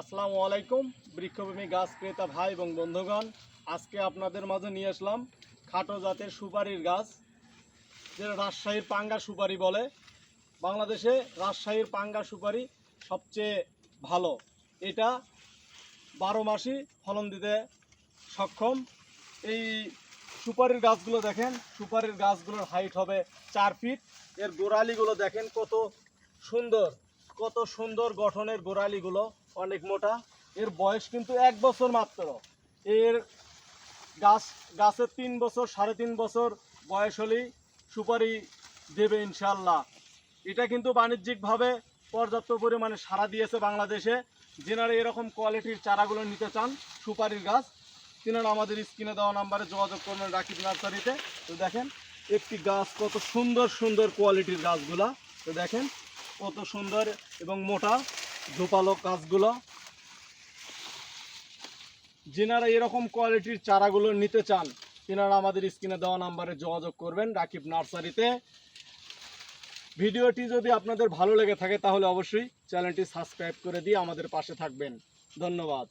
আসসালামু আলাইকুম, বৃক্ষভূমি গাছ ক্রেতা ভাই এবং বন্ধুগণ। আজকে আপনাদের মাঝে নিয়ে আসলাম খাটো জাতের সুপারির গাছ, যেটা রাজশাহীর পাঙ্গা সুপারি বলে। বাংলাদেশে রাজশাহীর পাঙ্গা সুপারি সবচেয়ে ভালো। এটা বারো মাসই ফলন দিতে সক্ষম। এই সুপারির গাছগুলো দেখেন, সুপারির গাছগুলোর হাইট হবে চার ফিট এর গোড়ালিগুলো দেখেন কত সুন্দর। কত সুন্দর গঠনের গোড়ালিগুলো, অনেক মোটা। এর বয়স কিন্তু এক বছর মাত্র। এর গাছ গাছের তিন বছর, সাড়ে তিন বছর বয়স হলেই সুপারি দেবে ইনশাল্লাহ এটা কিন্তু বাণিজ্যিকভাবে পর্যাপ্ত পরিমাণে সাড়া দিয়েছে বাংলাদেশে। যেনারা এরকম কোয়ালিটির চারাগুলো নিতে চান, সুপারির গাছ, তিনারা আমাদের স্ক্রিনে দেওয়া নাম্বারে যোগাযোগ করবেন রাকিব নার্সারিতে। তো দেখেন, একটি গাছ কত সুন্দর সুন্দর কোয়ালিটির গাছগুলা। তো দেখেন কত সুন্দর এবং মোটা ধোপালো কাজগুলো। যেনারা এরকম কোয়ালিটির চারাগুলো নিতে চান, তেনারা আমাদের স্ক্রিনে দেওয়া নাম্বারে যোগাযোগ করবেন রাকিব নার্সারিতে। ভিডিওটি যদি আপনাদের ভালো লেগে থাকে তাহলে অবশ্যই চ্যানেলটি সাবস্ক্রাইব করে দিয়ে আমাদের পাশে থাকবেন। ধন্যবাদ।